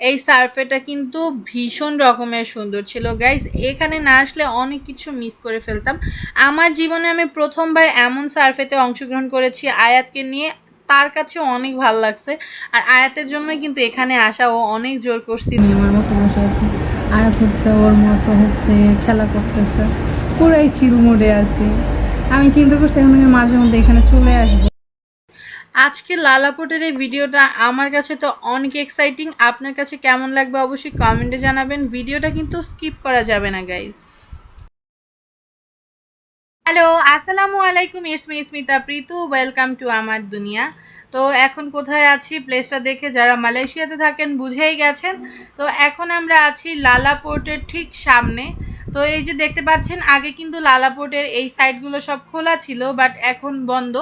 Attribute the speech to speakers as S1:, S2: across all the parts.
S1: এই সার্ফেটা কিন্তু ভীষণ রকমের সুন্দর ছিল গাইজ এখানে না আসলে অনেক কিছু মিস করে ফেলতাম। আমার জীবনে আমি প্রথমবার এমন সার্ফেতে অংশগ্রহণ করেছি, আয়াতকে নিয়ে তার কাছে অনেক ভালো লাগছে। আর আয়াতের জন্যই কিন্তু এখানে আসা ও অনেক জোর করছি।
S2: আমি আমার মতো বসে আছে। আয়াত হচ্ছে ওর মতো হচ্ছে খেলা করতেছে। পুরাই চিল মোডে আমি চিন্তা করছি এখন আমি মাঝে মধ্যে এখানে চলে আসব।
S1: আজকে লালাপোটের এই ভিডিওটা আমার কাছে তো অনেক এক্সাইটিং আপনার কাছে কেমন লাগবে অবশ্যই কমেন্টে জানাবেন। ভিডিওটা কিন্তু স্কিপ করা যাবে না গাইজ হ্যালো আসসালামু আলাইকুম it's me Smita Pritu welcome to আমার দুনিয়া। তো এখন কোথায় আছি? প্লেসটা দেখে যারা মালয়েশিয়াতে থাকেন, বুঝেই গেছেন। তো এখন আমরা আছি লালা পোর্টের ঠিক সামনে। তো এই যে দেখতে পাচ্ছেন, আগে কিন্তু লালাপোর্টের এই সাইডগুলো সব খোলা ছিল, বাট এখন বন্ধ।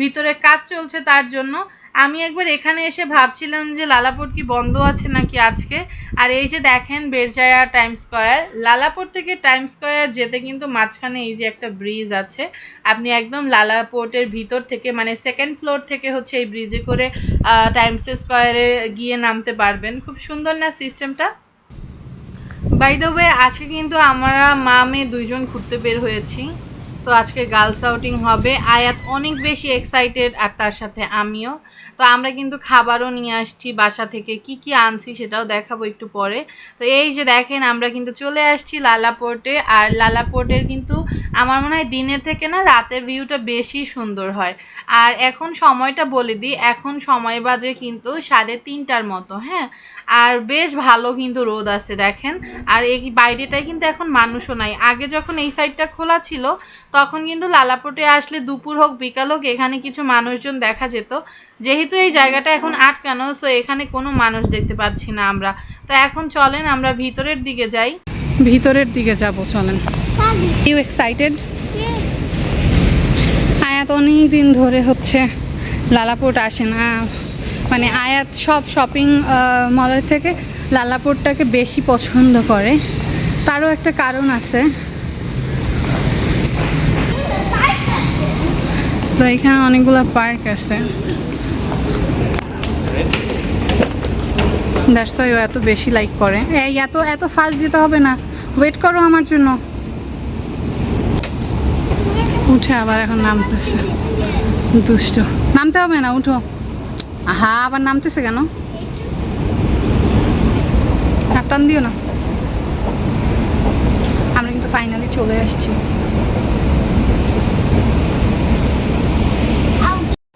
S1: ভিতরে কাজ চলছে তার জন্য। আমি একবার এখানে এসে ভাবছিলাম যে লালাপোর্ট কি বন্ধ আছে নাকি আজকে? আর এই যে দেখেন, বেরজায়া টাইম স্কোয়ার। লালাপোর্ট থেকে টাইম স্কোয়ার যেতে কিন্তু মাঝখানে এই যে একটা ব্রিজ আছে। আপনি একদম লালাপোর্টের ভিতর থেকে মানে সেকেন্ড ফ্লোর থেকে হচ্ছে এই ব্রিজে করে টাইমস স্কোয়ারে গিয়ে নামতে পারবেন। খুব সুন্দর না সিস্টেমটা? বাই দ্য ওয়ে আজকে কিন্তু আমরা মা, মেয়ে দুইজন ঘুরতে বের হয়েছি। তো আজকে গার্লস আউটিং হবে। আয়াত অনেক বেশি এক্সাইটেড আর তার সাথে আমিও। তো আমরা কিন্তু খাবারও নিয়ে আসছি বাসা থেকে। কি কি আনছি সেটাও দেখাবো একটু পরে। তো এই যে দেখেন, আমরা কিন্তু চলে আসছি লালাপোর্টে। আর লালাপোর্টের কিন্তু আমার মনে হয় দিনের থেকে না রাতের ভিউটা বেশি সুন্দর হয়। আর এখন সময়টা বলে দিই, এখন সময় বাজে কিন্তু সাড়ে তিনটার মতো হ্যাঁ? আর বেশ ভালো কিন্তু রোদ আছে, দেখেন। আর এই বাইরেটায় কিন্তু এখন মানুষও নাই। আগে যখন এই সাইডটা খোলা ছিল, তখন কিন্তু লালাপোটে আসলে দুপুর হোক, বিকাল হোক, এখানে কিছু মানুষজন দেখা যেত। যেহেতু এই জায়গাটা এখন আটকানো সো এখানে কোনো মানুষ দেখতে পাচ্ছি না আমরা। তো এখন চলেন, আমরা ভিতরের দিকে যাই।
S2: ভিতরের দিকে যাব, চলেন। ইউ এক্সাইটেড আয়াত অনেক দিন ধরে হচ্ছে লালাপোর্ট আসে না। মানে আয়াত সব শপিং মলের থেকে লালাপুরটাকে বেশি পছন্দ করে। তারও একটা কারণ আছে। তো এখানে অনেকগুলো পার্ক আছে। ও এত বেশি লাইক করে। এই, এত এত ফাস্ট যেতে হবে না। ওয়েট করো আমার জন্য। উঠে আবার এখন নামতেছে। দুষ্ট। নামতে হবে না, উঠো। হা আবার নামতেছে কেন? টান দিও না। আমরা কিন্তু ফাইনালি চলে আসছি।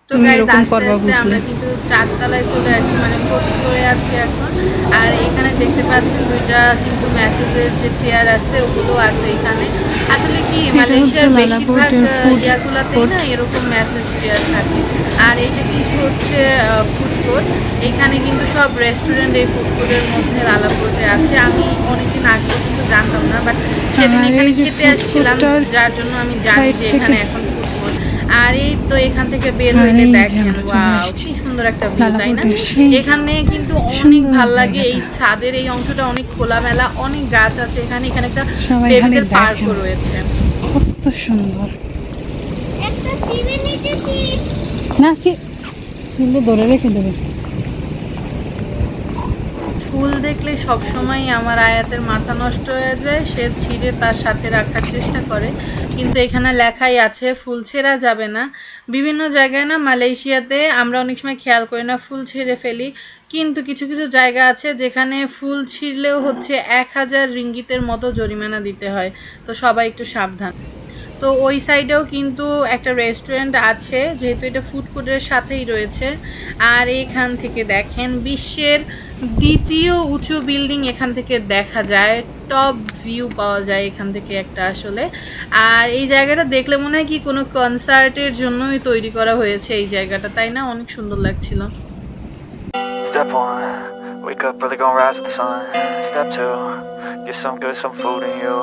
S1: তো গাইজ আস্তে আস্তে আমরা। কিন্তু চারতলায় চলে আসছি মানে ফোর্থ ফ্লোরে আছি এখন। আর এখানে দেখতে পাচ্ছেন দুইটা কিন্তু ম্যাসেজের যে চেয়ার আছে ওগুলো আছে এখানে। আসলে কি মালয়েশিয়ার বেশিরভাগ ইয়াগুলাতেই না এরকম মেসেজ চেয়ার থাকে। আর এইটা কিছু হচ্ছে ফুড কোর্ট এখানে কিন্তু সব রেস্টুরেন্ট এই ফুড কোর্টের মধ্যে লালাপোর্টে আছে। আমি অনেকদিন আগে পর্যন্ত জানতাম না বাট সেদিন এখানে খেতে আসছিলাম। যার জন্য আমি জানি যে এখানে এখন আর এই তো এখান থেকে বের হইলে দেখেন ওয়াও কি সুন্দর একটা ভিউ তাই না? এখানে কিন্তু অনেক ভালো লাগে এই ছাদের এই অংশটা অনেক খোলামেলা অনেক গাছ আছে এখানে এখানে একটা বেবিদের পার্কও রয়েছে।
S2: কত সুন্দর। না সে সিলে ধরে রেখে দেবে।
S1: ফুল দেখলে সবসময় আমার আয়াতের মাথা নষ্ট হয়ে যায়, সে ছিঁড়ে তার সাথে রাখার চেষ্টা করে। কিন্তু এখানে লেখাই আছে, ফুল ছেঁড়া যাবে না। বিভিন্ন জায়গায় না মালয়েশিয়াতে আমরা অনেক সময় খেয়াল করি না, ফুল ছেড়ে ফেলি। কিন্তু কিছু কিছু জায়গা আছে যেখানে ফুল ছিঁড়লেও হচ্ছে এক হাজার রিঙ্গিতের মতো জরিমানা দিতে হয়। তো সবাই একটু সাবধান। তো ওই সাইডেও কিন্তু একটা রেস্টুরেন্ট আছে, যেহেতু এটা ফুড কোর্টের সাথেই রয়েছে। আর এখান থেকে দেখেন বিশ্বের দ্বিতীয় উঁচু বিল্ডিং এখান থেকে দেখা যায় টপ ভিউ পাওয়া যায় এখান থেকে একটা আসলে আর এই জায়গাটা দেখলে মনে হয় কি কোনো কনসার্টের জন্যই তৈরি করা হয়েছে এই জায়গাটা তাই না অনেক সুন্দর লাগছিল
S3: Step one, wake up early, gonna rise with the sun. Step two, get some good, some food in you.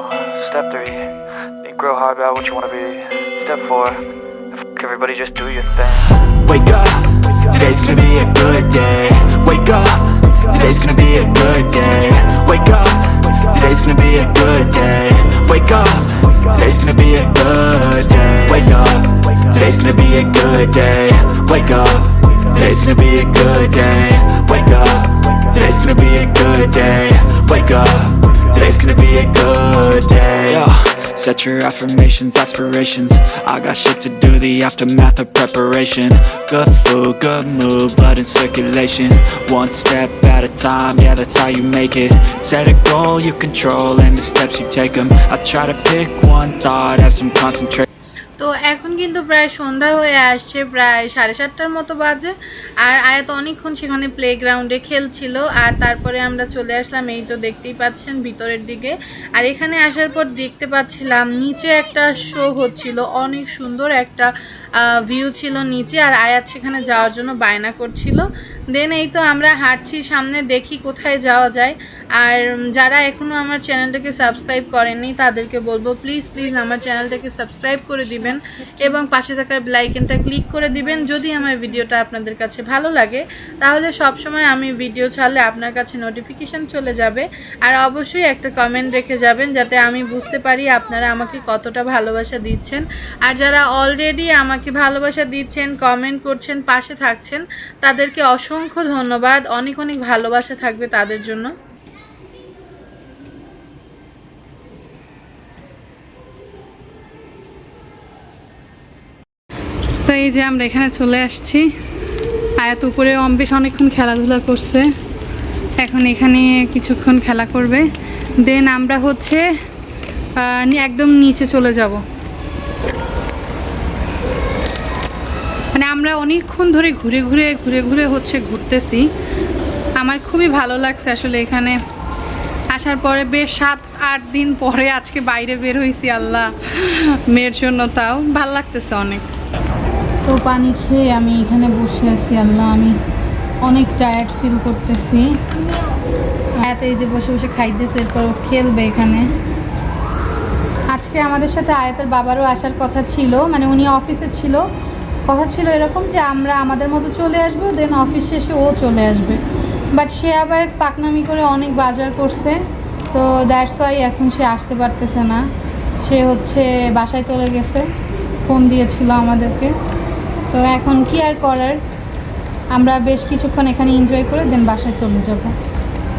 S3: Step three, think real hard about what you wanna be. Step four, f- everybody just do your thing.
S4: Wake up, today's gonna be a good day. Wake up, today's gonna be a good day. Wake up, today's gonna be a good day. Wake up, today's gonna be a good day. Wake up, today's gonna be a good day. Wake up, today's gonna be a good day. Wake up, today's gonna be a good day. Wake up. Today's gonna be a good day. Yo, Set your affirmations, aspirations. I got shit to do, the aftermath of preparation. Good food, good mood, blood in circulation. One step at a time, yeah that's how you make it. Set a goal you control and the steps you take them I try to pick one thought, have some concentration.
S1: তো এখন কিন্তু প্রায় সন্ধ্যা হয়ে আসছে প্রায় সাড়ে সাতটার মতো বাজে। আর আয়াত অনেকক্ষণ সেখানে প্লেগ্রাউন্ডে খেলছিল। আর তারপরে আমরা চলে আসলাম এই তো দেখতেই পাচ্ছেন ভিতরের দিকে। আর এখানে আসার পর দেখতে পাচ্ছিলাম নিচে একটা শো হচ্ছিল। অনেক সুন্দর একটা ভিউ ছিল নিচে আর আয়াত সেখানে যাওয়ার জন্য বায়না করছিল। দেন এই তো আমরা হাঁটছি, সামনে দেখি কোথায় যাওয়া যায়। আর যারা এখনও আমার চ্যানেলটাকে সাবস্ক্রাইব করেননি, তাদেরকে বলব প্লিজ প্লিজ আমার চ্যানেলটাকে সাবস্ক্রাইব করে দিবেন এবং পাশে থাকা লাইকেনটা ক্লিক করে দিবেন যদি আমার ভিডিওটা আপনাদের কাছে ভালো লাগে। তাহলে সবসময় আমি ভিডিও ছাড়লে আপনার কাছে নোটিফিকেশান চলে যাবে। আর অবশ্যই একটা কমেন্ট রেখে যাবেন যাতে আমি বুঝতে পারি আপনারা আমাকে কতটা ভালোবাসা দিচ্ছেন। আর যারা অলরেডি আমাকে ভালোবাসা দিচ্ছেন কমেন্ট করছেন, পাশে থাকছেন, তাদেরকে অসংখ্য ধন্যবাদ। অনেক অনেক ভালোবাসা থাকবে তাদের জন্য।
S2: তো এই যে আমরা এখানে চলে আসছি। আয়াত উপরে অম্বেশ অনেকক্ষণ খেলাধুলা করছে। এখন এখানে কিছুক্ষণ খেলা করবে। দেন আমরা হচ্ছে একদম নিচে চলে যাব। মানে আমরা অনেকক্ষণ ধরে ঘুরে ঘুরে ঘুরে ঘুরে হচ্ছে ঘুরতেছি। আমার খুবই ভালো লাগছে আসলে এখানে। আসার পরে বেশ সাত, আট দিন পরে আজকে বাইরে বের হয়েছি আল্লাহ মেয়ের জন্য তাও। ভালো লাগতেছে অনেক। তো পানি খেয়ে আমি এখানে বসে আছি, আল্লাহ আমি অনেক টায়ার্ড ফিল করতেছি। হায়াতে এই যে বসে বসে খাইতেছে, এরপর খেলবে এখানে। আজকে আমাদের সাথে আয়াতের বাবারও আসার কথা ছিল মানে উনি অফিসে ছিল। কথা ছিল এরকম যে আমরা আমাদের মতো চলে আসব দেন অফিস শেষে ও চলে আসবে। বাট সে আবার পাকনামি করে অনেক বাজার করছে তো দ্যাটস ওয়াই এখন সে আসতে পারতেছে না। সে হচ্ছে বাসায় চলে গেছে ফোন দিয়েছিল আমাদেরকে। তো এখন কি আর করার? আমরা বেশ কিছুক্ষণ এখানে এনজয় করে দেন বাসায় চলে যাব।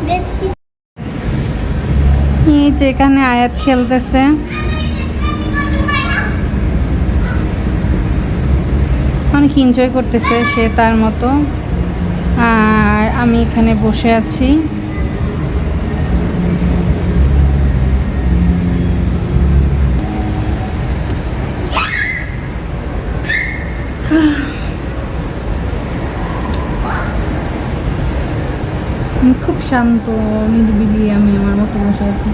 S5: বেশ কিছু
S2: এই যে এখানে আয়াত খেলতেছে। অনেক এনজয় করতেছে সে তার মতো। আর আমি এখানে বসে আছি। খুব শান্ত, নিরিবিলি আমি আমার মতো বসে আছি।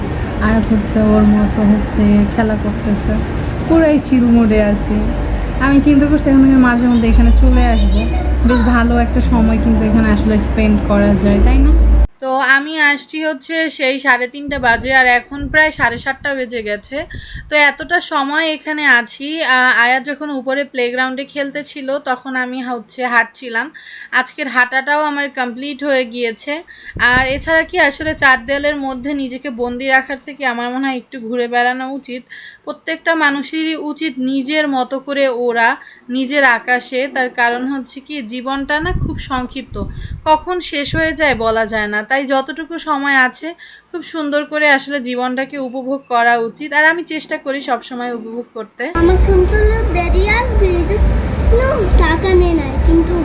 S2: আয়াত হচ্ছে, ওর মতো হচ্ছে, খেলা করতেছে। পুরাই চিল মোডে আছি। আমি চিন্তা করছি এখন আমি মাঝে মধ্যে এখানে চলে আসব। বেশ ভালো একটা সময় কিন্তু এখানে আসলে স্পেন্ড করা যায়, তাই না?
S1: তো আমি আসছি হচ্ছে সেই সাড়ে তিনটে বাজে আর এখন প্রায় সাড়ে সাতটা বেজে গেছে। তো এতটা সময় এখানে আছি আয়া যখন উপরে প্লেগ্রাউন্ডে খেলতে ছিল তখন আমি হচ্ছে হাঁটছিলাম। আজকের হাঁটাটাও আমার কমপ্লিট হয়ে গিয়েছে। আর এছাড়া কি আসলে চার দেয়ালের মধ্যে নিজেকে বন্দি রাখার থেকে আমার মনে হয় একটু ঘুরে বেড়ানো উচিত। প্রত্যেকটা মানুষেরই উচিত নিজের মতো করে ওরা নিজের আকাশে, তার কারণ হচ্ছে কি জীবনটা না খুব সংক্ষিপ্ত। কখন শেষ হয়ে যায় বলা যায় না। তাই যতটুকু সময় আছে খুব সুন্দর করে আসলে জীবনটাকে উপভোগ করা উচিত। আর আমি চেষ্টা করি সব সময় উপভোগ করতে।
S5: আমার শুনছিল দেরি আসবে টাকা নেই না কিন্তু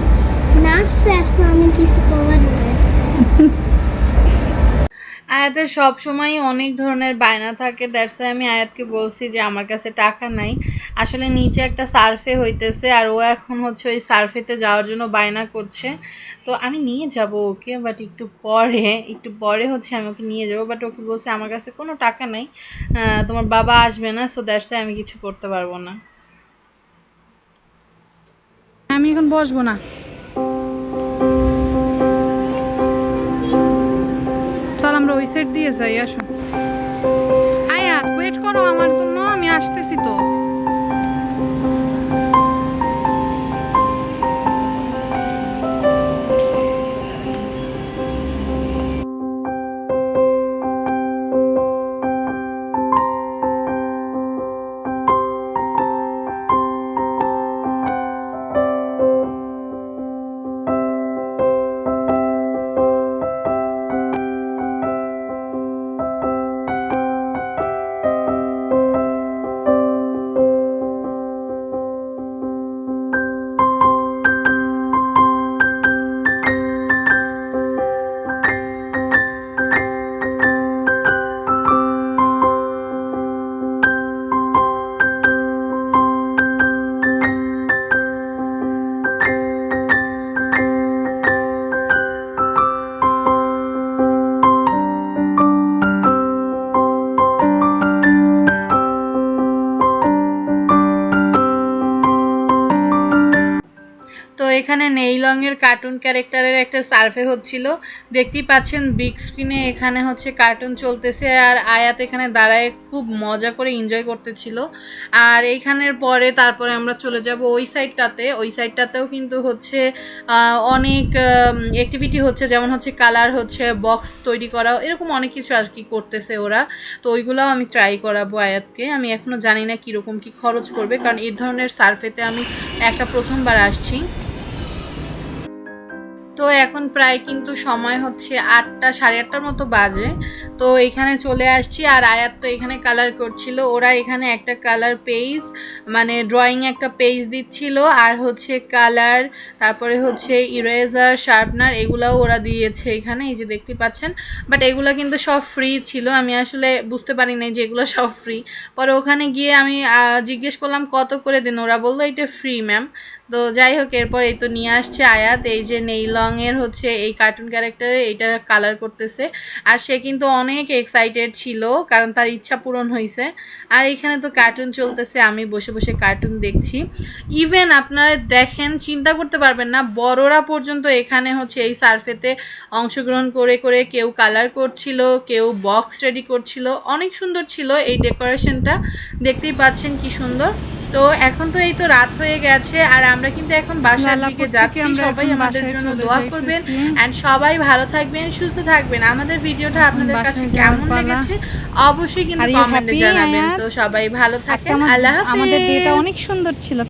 S5: নাচ এখন আমি কিছু নাই।
S1: আয়াতের সব সময় অনেক ধরনের বায়না থাকে। দ্যাটস আমি আয়াতকে বলছি যে, আমার কাছে টাকা নাই। আসলে নিচে একটা সার্ফে হইতেছে আর ও এখন হচ্ছে ওই সার্ফেতে যাওয়ার জন্য বায়না করছে। তো আমি নিয়ে যাব ওকে বাট একটু পরে একটু পরে হচ্ছে আমি ওকে নিয়ে যাব। বাট ওকে বলছে, আমার কাছে কোনো টাকা নাই তোমার বাবা আসবে না সো দ্যাটস আমি কিছু করতে পারব না।
S2: আমি এখন বসবো না। ওই সাইড দিয়ে যাই আসো আয়াত ওয়েট করো আমার জন্য আমি আসতেছি তো।
S1: এখানে নেইলংয়ের কার্টুন ক্যারেক্টারের একটা সার্ভে হচ্ছিল। দেখতেই পাচ্ছেন বিগ স্ক্রিনে এখানে হচ্ছে কার্টুন চলতেছে আর আয়াত এখানে দাঁড়ায় খুব মজা করে এনজয় করতেছিল। আর এইখানের পরে তারপরে আমরা চলে যাব ওই সাইডটাতে ওই সাইডটাতেও কিন্তু হচ্ছে অনেক অ্যাক্টিভিটি হচ্ছে। যেমন হচ্ছে কালার হচ্ছে বক্স তৈরি করা এরকম অনেক কিছু আর কি করতেছে ওরা। তো ওইগুলোও আমি ট্রাই করাবো আয়াতকে। আমি এখনও জানি না কীরকম কি খরচ করবে, কারণ এই ধরনের সার্ফেতে আমি একটা প্রথমবার আসছি। তো এখন প্রায় কিন্তু সময় হচ্ছে আটটা, সাড়ে আটটার মতো বাজে। তো এখানে চলে আসছি আর আয়াত তো এখানে কালার করছিল। ওরা এখানে একটা কালার পেজ মানে ড্রয়িং একটা পেজ দিচ্ছিল। আর হচ্ছে কালার তারপরে হচ্ছে ইরেজার শার্পনার এগুলাও ওরা দিয়েছে এখানে, এই যে দেখতে পাচ্ছেন। বাট এগুলো কিন্তু সব ফ্রি ছিল। আমি আসলে বুঝতে পারি নাই যে এগুলো সব ফ্রি পরে ওখানে গিয়ে আমি জিজ্ঞেস করলাম, কত করে দেন? ওরা বলল, এটা ফ্রি ম্যাম তো যাই হোক, এরপর এই তো নিয়ে আসছে আয়াত। এই যে নেইলং এর হচ্ছে এই কার্টুন ক্যারেক্টারে এইটা কালার করতেছে। আর সে কিন্তু অনেক এক্সাইটেড ছিল, কারণ তার ইচ্ছা পূরণ হয়েছে আর এখানে তো কার্টুন চলতেছে, আমি বসে বসে কার্টুন দেখছি। ইভেন আপনারা দেখেন, চিন্তা করতে পারবেন না, বড়রা পর্যন্ত এখানে হচ্ছে এই সার্ফেতে অংশগ্রহণ করে করে কেউ কালার করছিল, কেউ বক্স রেডি করছিল। অনেক সুন্দর ছিল এই ডেকোরেশনটা দেখতেই পাচ্ছেন কি সুন্দর। তো এখন তো এই তো রাত হয়ে গেছে আর আমরা কিন্তু এখন বাসার দিকে যাচ্ছি। সবাই আমাদের জন্য দোয়া করবেন অ্যান্ড সবাই ভালো থাকবেন সুস্থ থাকবেন। আমাদের ভিডিওটা আপনাদের কাছে কেমন। লেগেছে অবশ্যই কিন্তু কমেন্টে জানাবেন। তো সবাই ভালো থাকেন। আল্লাহ হাফেজ
S2: আমাদের ডেটা অনেক সুন্দর ছিল।